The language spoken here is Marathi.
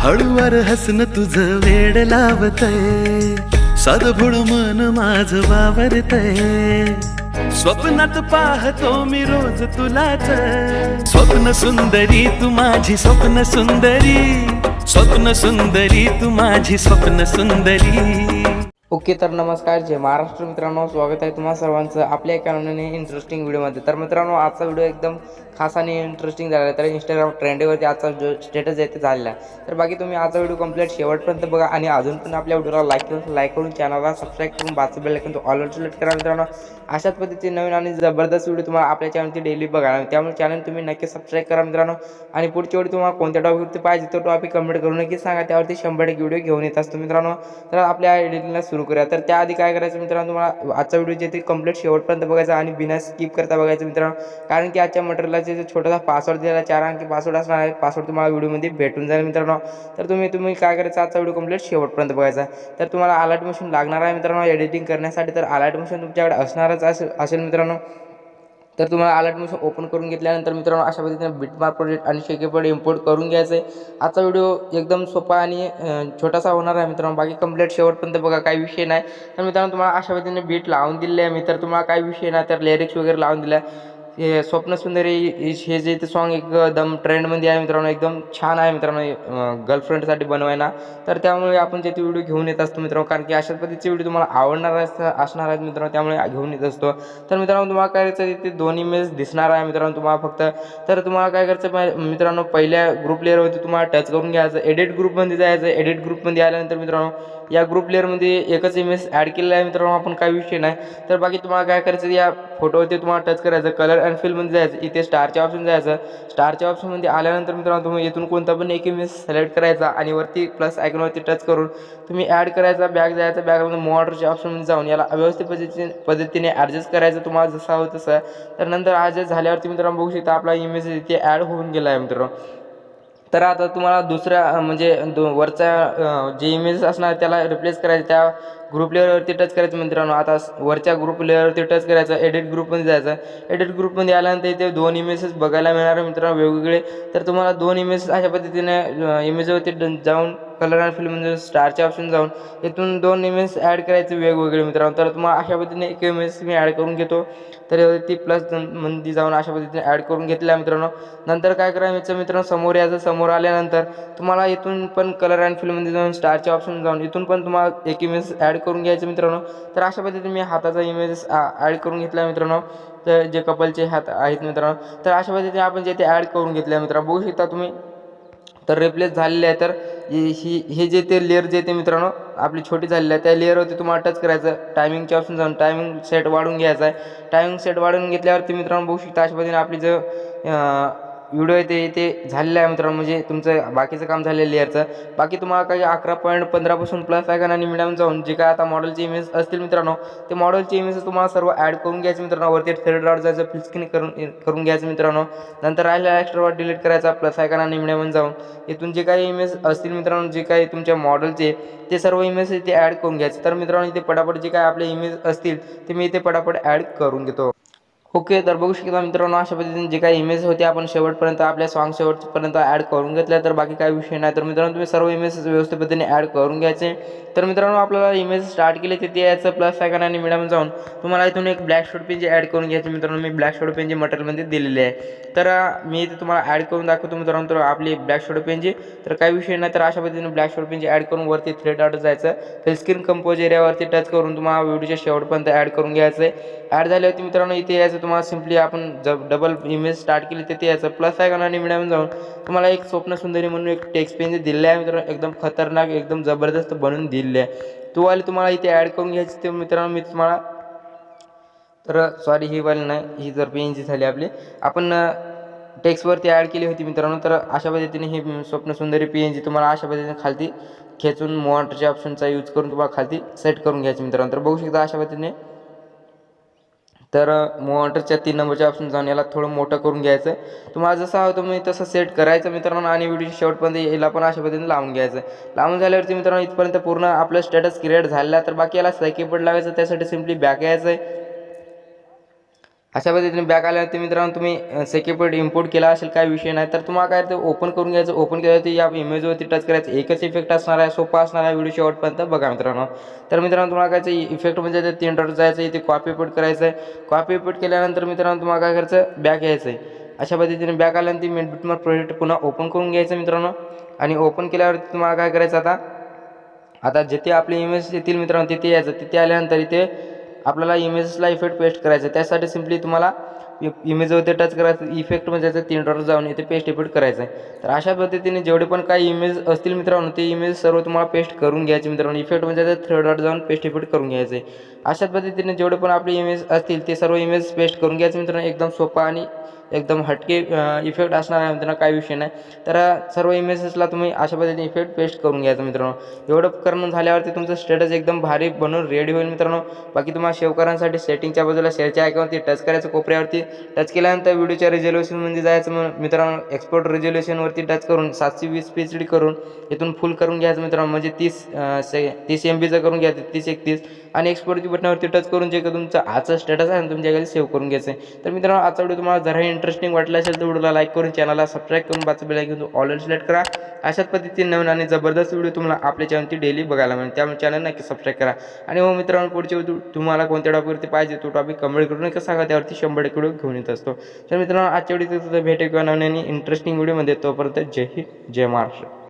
हळूवार हसन तुझं वेड लावतय. सदभुळ मन माझ वावरतय. स्वप्नात पाहतो मी रोज तुलाच. स्वप्न सुंदरी तू माझी स्वप्न सुंदरी. स्वप्न सुंदरी तू माझी स्वप्न सुंदरी. ओके तर नमस्कार जय महाराष्ट्र मित्रांनो स्वागत आहे तुम्हाला सर्वांचं आपल्या एका नवीन इंटरेस्टिंग व्हिडिओमध्ये तर मित्रांनो आजचा व्हिडिओ एकदम खास आणि इंटरेस्टिंग झाला आहे. तर इंस्टाग्राम ट्रेंडवरती आजचा जो स्टेटस आहे ते झालेला आहे. तर बाकी तुम्ही आजचा व्हिडिओ कंप्लीट शेवटपर्यंत बघा आणि अजून पण आपल्या व्हिडिओला लाईक करून लाईक करून चॅनलला सबस्क्राईब करून बाजू बेल ऐकून ऑल सिलेक्ट करा मित्रांनो. अशाच पद्धतीचे नवीन आणि जबरदस्त व्हिडिओ तुम्हाला आपल्या चॅनलची डेली बघा त्यामुळे चॅनल तुम्ही नक्की सबस्क्राईब करा मित्रांनो. आणि पुढच्या वेळी तुम्हाला कोणत्या टॉपिकवरती पाहिजे तो टॉपिक कमेंट करून नक्की सांगा. त्यावरती शंभर व्हिडिओ घेऊन येत असतो मित्रांनो. तर आपल्या एडिटिंगला सुरू करूया. तर त्याआधी काय करायचं मित्रांनो तुम्हाला आजचा व्हिडिओ जे ते कंप्लीट शेवटपर्यंत बघायचा आणि बिना स्किप करता बघायचं मित्रांनो. कारण की आजच्या मटेरियलचे जे छोटासा पासवर्ड दिलेला चार अंकी पासवर्ड असणार आहे पासवर्ड तुम्हाला व्हिडिओमध्ये भेटून जाईल मित्रांनो. तर तुम्ही तुम्ही काय करायचं आजचा व्हिडिओ कंप्लीट शेवटपर्यंत बघायचा. तर तुम्हाला अलर्ट मशीन लागणार आहे मित्रांनो. एडिटिंग करण्यासाठी तर अलर्ट मशीन तुमच्याकडे असणारच असेल असेल मित्रांनो. तर तुम्हाला अलर्ट ओपन करून घेतल्यानंतर मित्रांनो अशा पद्धतीने बिटमार्क प्रोजेक्ट आणि शेकेपड इम्पोर्ट करून घ्यायचं. आहे आजचा व्हिडिओ एकदम सोपा आणि छोटासा होणार आहे मित्रांनो. बाकी कंप्लीट शेवटपर्यंत बघा काही विषय नाही. तर मित्रांनो तुम्हाला अशा पद्धतीने बीट लावून दिले आहे. मित्र तुम्हाला काही विषय नाही तर लिरिक्स वगैरे लावून दिल्या हे स्वप्न सुंदरी हे जे ते सॉन्ग एकदम ट्रेंडमध्ये आहे मित्रांनो एकदम छान आहे मित्रांनो गर्लफ्रेंडसाठी बनवायला. तर त्यामुळे आपण जे ते व्हिडिओ घेऊन येत असतो मित्रांनो कारण की अशाच पद्धतीचे व्हिडिओ तुम्हाला आवडणार असणार आहेत मित्रांनो त्यामुळे घेऊन येत असतो. तर मित्रांनो तुम्हाला काय करायचं ते दोन्ही मेज दिसणार आहे मित्रांनो तुम्हाला फक्त. तर तुम्हाला काय करायचं मित्रांनो पहिल्या ग्रुप लेअरवरती तुम्हाला टच करून घ्यायचं एडिट ग्रुपमध्ये जायचं एडिट ग्रुपमध्ये आल्यानंतर मित्रांनो या ग्रुप लेअरमध्ये एकच इमेज ॲड केलेला आहे मित्रांनो आपण काही विषय नाही. तर बाकी तुम्हाला काय करायचं या फोटोवरती तुम्हाला टच करायचं कलर अँड फिलमध्ये जायचं इथे स्टारच्या ऑप्शन जायचं. स्टारच्या ऑप्शनमध्ये आल्यानंतर मित्रांनो तुम्ही इथून कोणता पण एक इमेज सिलेक्ट करायचा आणि वरती प्लस आयकॉनवरती टच करून तुम्ही ॲड करायचा बॅग जायचा बॅगमध्ये मॉडरच्या ऑप्शनमध्ये जाऊन याला व्यवस्थित पद्धतीने पद्धतीने ॲडजस्ट करायचं तुम्हाला जसं हवं तसं. तर नंतर ॲडजस्ट झाल्यावरती मित्रांनो बघू शकता आपला इमेज इथे ॲड होऊन गेला आहे मित्रांनो. तर आता तुम्हाला दुसऱ्या म्हणजे दो वरचा जे इमेज असणार त्याला रिप्लेस करायचं त्या ग्रुप लेअरवरती टच करायचं मित्रांनो. आता वरच्या ग्रुप लेअरवरती टच करायचं एडिट ग्रुपमध्ये जायचं. एडिट ग्रुपमध्ये आल्यानंतर इथे दोन इमेजेस बघायला मिळणार मित्रांनो वेगवेगळे. तर तुम्हाला दोन इमेजेस अशा पद्धतीने इमेजवरती जाऊन कलर अँड फिल्म म्हणजे स्टारचे ऑप्शन जाऊन इथून दोन इमेज ॲड करायचे वेगवेगळे मित्रांनो. तर तुम्हाला अशा पद्धतीने एक इमेज मी ॲड करून घेतो. तर ती प्लसमध्ये जाऊन अशा पद्धतीने ॲड करून घेतल्या मित्रांनो. नंतर काय करायचं मित्रांनो समोर यायचं. समोर आल्यानंतर तुम्हाला इथून पण कलर अँड फिल्ममध्ये जाऊन स्टारचे ऑप्शन जाऊन इथून पण तुम्हाला एक इमेज ॲड करून घ्यायचं मित्रांनो. तर अशा पद्धतीने मी हाताचा इमेजेस ॲड करून घेतला मित्रांनो. तर जे कपलचे हात आहेत मित्रांनो. तर अशा पद्धतीने आपण जे ते ॲड करून घेतल्या मित्रांनो. बघू शकता तुम्ही. तर रिप्लेस झालेले आहे. तर ही ही- हे जे ते लेअर जे ते मित्रांनो आपली छोटी झालेली आहे. त्या लेअरवरती तुम्हाला टच करायचं टायमिंगचे ऑप्शन जाऊन टायमिंग सेट वाढून घ्यायचा आहे. टायमिंग सेट वाढून घेतल्यावरती मित्रांनो बघू शकता अशा पद्धतीने आपली जे व्हिडिओ आहे ते ते झालेलं आहे मित्रांनो. म्हणजे तुमचं बाकीचं काम झालेलं लेअरचं बाकी तुम्हाला काही अकरा पॉईंट पंधरापासून प्लस आहे आणि मिडियम जाऊन जे काय आता मॉडेलचे इमेज असतील मित्रांनो ते मॉडेलचे इमेज तुम्हाला सर्व ॲड करून घ्यायचे मित्रांनो. वरती थर्ड डॉट जायचं फ्लिप स्क्रीन करून करून घ्यायचं मित्रांनो. नंतर राहिलेला एक्स्ट्रा वर्ड डिलीट करायचा प्लस आयकन आणि मिडियम जाऊन. इथून जे काही इमेज असतील मित्रांनो जे काही तुमच्या मॉडेलचे ते सर्व इमेज इथे ॲड करून घ्यायचे. तर मित्रांनो इथे पटापट जे काय आपले इमेज असतील ते मी इथे पटापट ॲड करून घेतो. ओके तर बघू शकता मित्रांनो अशा पद्धतीने जे काही इमेज होते आपण शेवटपर्यंत आपल्या सॉन्ग शेवटपर्यंत ॲड करून घेतल्या तर बाकी काही विषय नाही. तर मित्रांनो तुम्ही सर्व इमेज व्यवस्थित पद्धतीने ॲड करून घ्यायचे. तर मित्रांनो आपल्याला इमेज स्टार्ट केले तिथे यायचं प्लस आयकन आणि मिडियम जाऊन तुम्हाला इथून एक ब्लॅक शॉर्ट पेन जे ॲड करून घ्यायचे. मित्रांनो मी ब्लॅक शॉर्ट पेन जे मटेरियलमध्ये दिलेले आहे. तर मी इथे तुम्हाला ॲड करून दाखवतो मित्रांनो तर आपली ब्लॅक शॉर्ट पेनची तर काही विषय नाही तर अशा पद्धतीने ब्लॅक शॉर्ट पेनची ॲड करून वरती थ्रेड आउट जायचं. फिल स्क्रीन कंपोज एरियावरती टच करून तुम्हाला व्हिडिओच्या शेवटपर्यंत ॲड करून घ्यायचं आहे. ॲड झाल्यावरती मित्रांनो इथे यायचं तुम्हाला सिम्पली आपण जब डबल इमेज स्टार्ट केली तर ते याचं प्लस आहे का आणि मिडियम जाऊन तुम्हाला एक स्वप्न सुंदरी म्हणून एक टेक्स्ट पेन दिलेलं आहे मित्रांनो. एकदम खतरनाक एकदम जबरदस्त बनवून दिलेली आहे. तो वाली तुम्हाला इथे ॲड करून घ्यायची ते मित्रांनो मी तुम्हाला तर सॉरी ही वाली नाही ही जर पेनची झाली आपली. आपण टेक्स्टवरती ॲड केली होती मित्रांनो तर अशा पद्धतीने ही स्वप्न सुंदरी पी एन जी तुम्हाला अशा पद्धतीने खालती खेचून मॉन्टरच्या ऑप्शनचा यूज करून तुम्हाला खालती सेट करून घ्यायची मित्रांनो. तर बघू शकता अशा पद्धतीने तर मॉनिटरच्या तीन नंबरच्या ऑप्शन जाऊन याला थोडं मोठं करून घ्यायचं. तुम्हाला जसं हवं तुम्ही तसं सेट करायचं मित्रांनो आणि व्हिडिओ शेवटपर्यंत याला पण अशा पद्धतीने लावून घ्यायचं. लावून झाल्यावरती मित्रांनो इथपर्यंत पूर्ण आपलं स्टेटस क्रिएट झालेला तर बाकी याला सायकीपड लावायचं त्यासाठी सिम्पली बॅक यायचं आहे अशा पद्धतीने बॅक आल्यानंतर मित्रांनो तुम्ही सेक्युपेड इम्पोर्ट केला असेल काय विषय नाही. तर तुम्हाला काय ते ओपन करून घ्यायचं ओपन केल्यावरती या इमेजवरती टच करायचं. एकच इफेक्ट असणार आहे सोपा असणार आहे व्हिडिओ शेवटपर्यंत बघा मित्रांनो. तर मित्रांनो तुम्हाला काय इफेक्ट म्हणजे ते तीन डॉट जायचं इथे कॉपी पेट करायचं आहे. कॉपी पेट केल्यानंतर मित्रांनो तुम्हाला काय करायचं बॅक यायचं आहे. अशा पद्धतीने बॅक आल्यानंतर मेंटबिटमार प्रोजेक्ट पुन्हा ओपन करून घ्यायचं मित्रांनो. आणि ओपन केल्यावरती तुम्हाला काय करायचं आता आता जिथे आपले इमेज येतील मित्रांनो तिथे यायचं. तिथे आल्यानंतर इथे आपल्याला इमेजेसला इफेक्ट पेस्ट करायचं आहे. त्यासाठी सिम्पली तुम्हाला इमेजवरती टच करायचं इफेक्ट म्हणजे त्याचं तीन डॉट जाऊन इथे पेस्ट इफेक्ट करायचं आहे. तर अशा पद्धतीने जेवढे पण काही इमेज असतील मित्रांनो ते इमेज सर्व तुम्हाला पेस्ट करून घ्यायचे मित्रांनो. इफेक्ट म्हणजे त्याचं थ्री डॉट जाऊन पेस्ट इफेक्ट करून घ्यायचं आहे. पद्धतीने जेवढे पण आपले इमेज असतील ते सर्व इमेज पेस्ट करून घ्यायचे मित्रांनो. एकदम सोपा आणि एकदम हटके इफेक्ट असणार आहे मित्रांनो काही विषय नाही. तर सर्व इमेजेसला तुम्ही अशा पद्धतीने इफेक्ट पेस्ट करून घ्यायचं मित्रांनो. एवढं करून झाल्यावरती तुमचं स्टेटस एकदम भारी बनवून रेडी होईल मित्रांनो. बाकी तुम्हाला सेव्ह करण्यासाठी सेटिंगच्या बाजूला शेअरच्या आयकॉनवरती टच करायचं कोपऱ्यावरती टच केल्यानंतर व्हिडिओच्या रिझोल्युशनमध्ये जायचं मग मित्रांनो एक्सपोर्ट रिझोल्युशनवरती टच करून सातशे वीस पी एच डी करून इथून फुल करून घ्यायचं मित्रांनो. म्हणजे तीस से तीस एम बीचं करून घ्यायचं तीस एकतीस. आणि एक्सपोर्टची बटनावरती टच करून जे का तुमचं आजचा स्टेटस आहे ना तुमच्या घरी सेव्ह करून घ्यायचं आहे तर मित्रांनो आजचा व्हिडिओ तुम्हाला जरा इंटरेस्टिंग वाटला असेल तर व्हिडिओला लाईक करून चॅनलला सबस्क्राईब करून बाजू बेल घेऊन ऑलरेडी सिलेक्ट करा. अशाच पद्धतीने नवीन आणि जबरदस्त व्हिडिओ तुम्हाला आपल्या चॅनलची डेली बघायला मिळेल. त्यामुळे चॅनल नक्की सबस्क्राईब करा. आणि हो मित्रांनो पुढचे तुम्हाला कोणत्या टॉपिकवरती पाहिजे तो टॉपिक कमेंट करून नका सांगा. त्यावरती शंभर टक्के व्हिडिओ घेऊन येत असतो. तर मित्रांनो आजच्या व्हिडिओ भेटे किंवा नवीन इंटरेस्टिंग व्हिडिओमध्ये तोपर्यंत जय हिंद जय महाराष्ट्र.